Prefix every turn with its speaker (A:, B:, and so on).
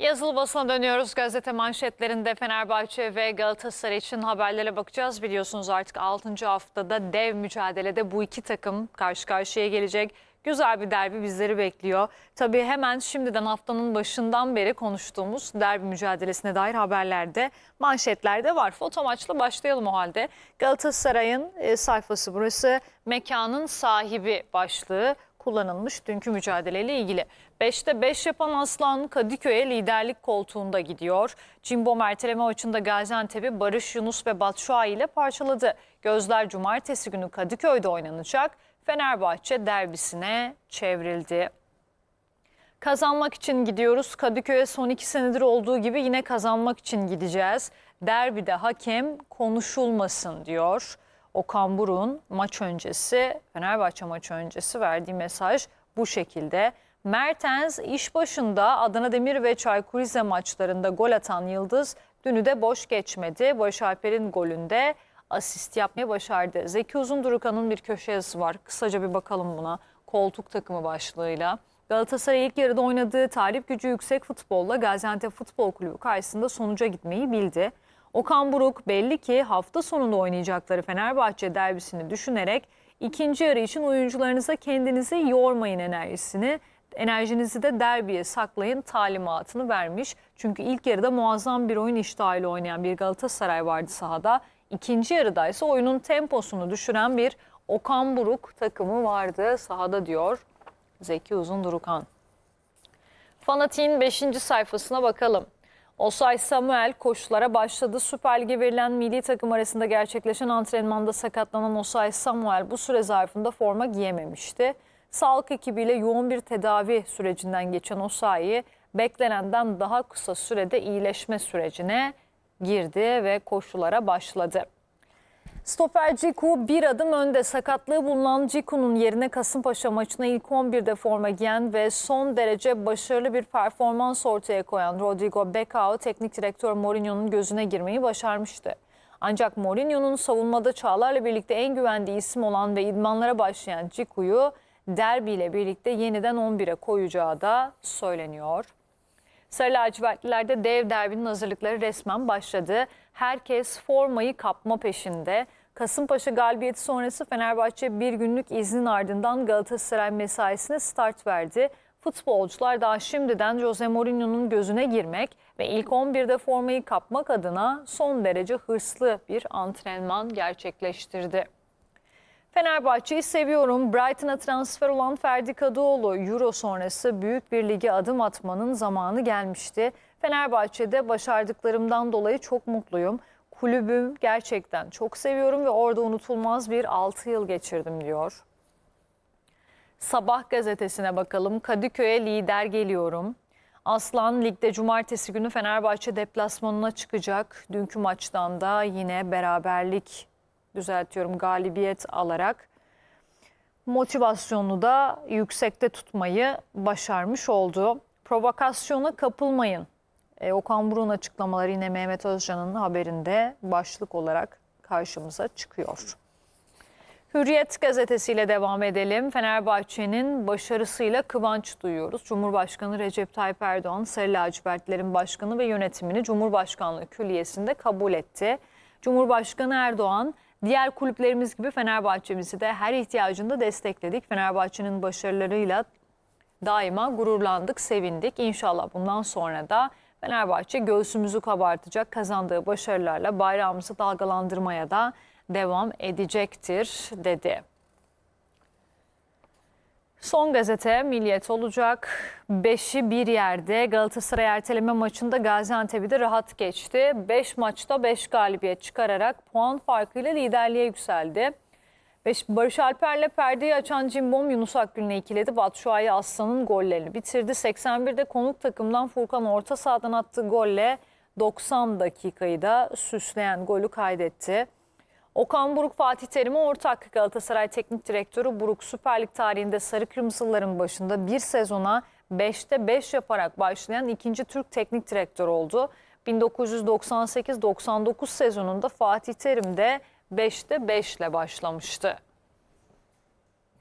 A: Yazılı basına dönüyoruz. Gazete manşetlerinde Fenerbahçe ve Galatasaray için haberlere bakacağız. Biliyorsunuz artık 6. haftada dev mücadelede bu iki takım karşı karşıya gelecek. Güzel bir derbi bizleri bekliyor. Tabii hemen şimdiden haftanın başından beri konuştuğumuz derbi mücadelesine dair haberlerde, manşetlerde var. Foto maçla başlayalım o halde. Galatasaray'ın e, sayfası burası. Mekanın sahibi başlığı kullanılmış dünkü mücadeleyle ilgili. 5'te 5 yapan Aslan Kadıköy'e liderlik koltuğunda gidiyor. Cimbom erteleme maçında Gaziantep'i Barış Yunus ve Batshuayi ile parçaladı. Gözler cumartesi günü Kadıköy'de oynanacak. Fenerbahçe derbisine çevrildi. Kazanmak için gidiyoruz. Kadıköy'e son iki senedir olduğu gibi yine kazanmak için gideceğiz. Derbide hakem konuşulmasın diyor. Okan Buruk'un maç öncesi, Fenerbahçe maçı öncesi verdiği mesaj bu şekilde. Mertens iş başında Adana Demir ve Çaykur Rize maçlarında gol atan Yıldız dünü de boş geçmedi. Barış Alper'in golünde asist yapmayı başardı. Zeki Uzundurukan'ın bir köşe yazısı var. Kısaca bir bakalım buna. Koltuk takımı başlığıyla. Galatasaray ilk yarıda oynadığı talip gücü yüksek futbolla Gaziantep Futbol Kulübü karşısında sonuca gitmeyi bildi. Okan Buruk belli ki hafta sonunda oynayacakları Fenerbahçe derbisini düşünerek ikinci yarı için oyuncularınıza kendinizi yormayın enerjisini, enerjinizi de derbiye saklayın talimatını vermiş. Çünkü ilk yarıda muazzam bir oyun iştahıyla oynayan bir Galatasaray vardı sahada. İkinci yarıda ise oyunun temposunu düşüren bir Okan Buruk takımı vardı sahada diyor Zeki Uzundurukan. Fanatiğin 5. sayfasına bakalım. Osay Samuel koşulara başladı. Süper Lig'e verilen milli takım arasında gerçekleşen antrenmanda sakatlanan Osay Samuel bu süre zarfında forma giyememişti. Sağlık ekibiyle yoğun bir tedavi sürecinden geçen Osayi beklenenden daha kısa sürede iyileşme sürecine girdi ve koşulara başladı. Stoper Ciku bir adım önde sakatlığı bulunan Ciku'nun yerine Kasımpaşa maçına ilk 11'de forma giyen ve son derece başarılı bir performans ortaya koyan Rodrigo Becao teknik direktör Mourinho'nun gözüne girmeyi başarmıştı. Ancak Mourinho'nun savunmada Çağlar'la birlikte en güvendiği isim olan ve idmanlara başlayan Ciku'yu derbiyle birlikte yeniden 11'e koyacağı da söyleniyor. Sarı lacivertlilerde dev derbinin hazırlıkları resmen başladı. Herkes formayı kapma peşinde. Kasımpaşa galibiyeti sonrası Fenerbahçe bir günlük iznin ardından Galatasaray mesaisine start verdi. Futbolcular daha şimdiden Jose Mourinho'nun gözüne girmek ve ilk 11'de formayı kapmak adına son derece hırslı bir antrenman gerçekleştirdi. Fenerbahçe'yi seviyorum. Brighton'a transfer olan Ferdi Kadıoğlu Euro sonrası büyük bir lige adım atmanın zamanı gelmişti. Fenerbahçe'de başardıklarımdan dolayı çok mutluyum. Kulübüm gerçekten çok seviyorum ve orada unutulmaz bir 6 yıl geçirdim diyor. Sabah gazetesine bakalım. Kadıköy'e lider geliyorum. Aslan ligde cumartesi günü Fenerbahçe deplasmanına çıkacak. Dünkü maçtan da yine beraberlik düzeltiyorum galibiyet alarak motivasyonu da yüksekte tutmayı başarmış oldu. Provokasyona kapılmayın. E, Okan Buruk'un açıklamaları yine Mehmet Özcan'ın haberinde başlık olarak karşımıza çıkıyor. Hürriyet gazetesiyle devam edelim. Fenerbahçe'nin başarısıyla kıvanç duyuyoruz. Cumhurbaşkanı Recep Tayyip Erdoğan, Sarı Lacivertlerin başkanı ve yönetimini Cumhurbaşkanlığı Külliyesi'nde kabul etti. Cumhurbaşkanı Erdoğan, diğer kulüplerimiz gibi Fenerbahçe'mizi de her ihtiyacında destekledik. Fenerbahçe'nin başarılarıyla daima gururlandık, sevindik. İnşallah bundan sonra da Fenerbahçe göğsümüzü kabartacak, kazandığı başarılarla bayrağımızı dalgalandırmaya da devam edecektir dedi. Son gazete Milliyet olacak. Beşi bir yerde Galatasaray erteleme maçında Gaziantep'i de rahat geçti. 5 maçta 5 galibiyet çıkararak puan farkıyla liderliğe yükseldi. Beş, Barış Alper'le perdeyi açan Cimbom Yunus Akgül'üne ikiledi. Batshuayi Aslan'ın gollerini bitirdi. 81'de konuk takımdan Furkan orta sahadan attığı golle 90 dakikayı da süsleyen golü kaydetti. Okan Buruk Fatih Terim'e ortak Galatasaray Teknik Direktörü Buruk Süper Lig tarihinde Sarı Kırmızıların başında bir sezona 5'te 5 yaparak başlayan ikinci Türk Teknik Direktör oldu. 1998-99 sezonunda Fatih Terim de 5'te 5 ile başlamıştı.